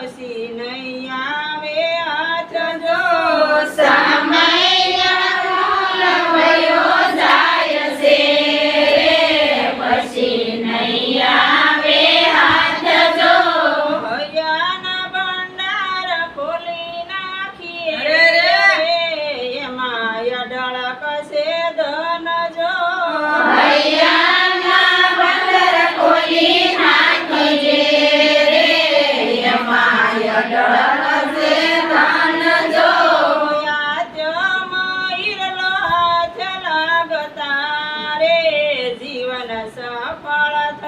我是你。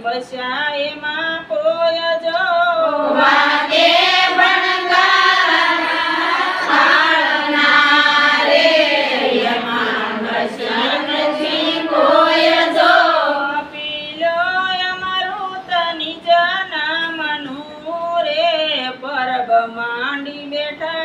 વસ્યા એમાં કોઈ જો વાગે માંડી બેઠા